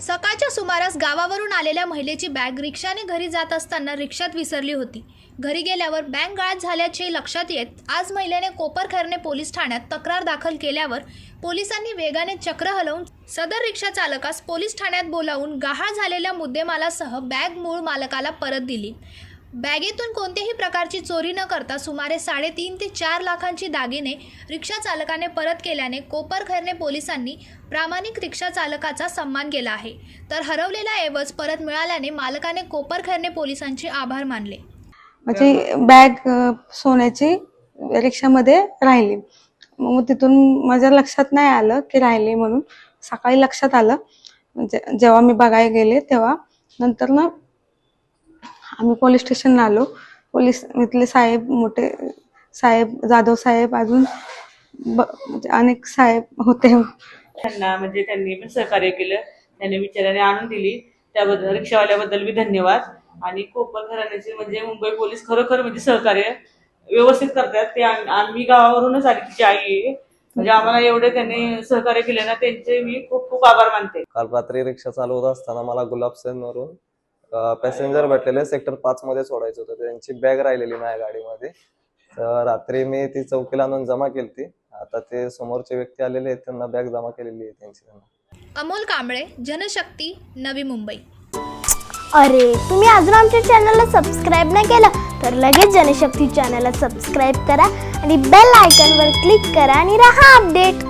सकाळच्या सुमारास गावावरून आलेल्या महिलेची बॅग रिक्षाने घरी जात असताना रिक्षात विसरली होती. घरी गेल्यावर बँक गाळत झाल्याचे लक्षात येत आज महिलेने कोपरखैरणे पोलीस ठाण्यात तक्रार दाखल केल्यावर पोलिसांनी वेगाने चक्र हलवून सदर रिक्षा चालकास पोलीस ठाण्यात बोलावून गहाळ झालेल्या मुद्देमालासह बॅग मूळ मालकाला परत दिली. बॅगेतून कोणत्याही प्रकारची चोरी न करता सुमारे साडेतीन ते चार लाखांची दागिने रिक्षा चालकाने परत केल्याने कोपरखैरने पोलिसांनी प्रामाणिक रिक्षा चालकाचा सन्मान केला आहे. तर हरवलेला ऐवज परत मिळाल्याने मालकाने कोपरखैरने पोलिसांचे आभार मानले. माझी बॅग सोन्याची रिक्षामध्ये राहिली. मग तिथून माझ्या लक्षात नाही आलं की राहिली म्हणून. सकाळी लक्षात आलं. म्हणजे जेव्हा मी बघायला गेले तेव्हा नंतर ना आम्ही पोलीस स्टेशनला आलो. पोलीस इथले साहेब मोठे साहेब जाधव साहेब अजून म्हणजे अनेक साहेब होते. त्यांना म्हणजे त्यांनी पण सहकार्य केलं. त्यांनी विचाराने आणून दिली. त्याबद्दल रिक्षावाल्याबद्दल बी धन्यवाद. आणि कोकण घराण्याचे म्हणजे मुंबई पोलीस खरोखर म्हणजे सहकार्य व्यवस्थित करतात. ते आम- आम्ही गावावरूनच आली तिची आई. आहे म्हणजे आम्हाला एवढे त्यांनी सहकार्य केले ना त्यांचे मी खूप खूप आभार मानते. काल रात्री रिक्षा चालवत असताना मला गुलाबसेनवरून पॅसेंजर भेटलेले सेक्टर पाच मध्ये सोडायचं होतं. त्यांची बॅग राहिलेली माझ्या गाडीमध्ये. तर रात्री मी ती चौकीला आणून जमा केली आता ते समोरचे व्यक्ती आलेले आहेत त्यांना बॅग जमा केलेली आहे त्यांची. त्यांना अमोल कांबळे जनशक्ती नवी मुंबई. अरे तुम्ही अजून आमच्या चॅनलला सबस्क्राईब नाही केलं तर लगेच जनशक्ती चॅनलला सबस्क्राईब करा आणि बेल आयकॉनवर क्लिक करा आणि राहा अपडेट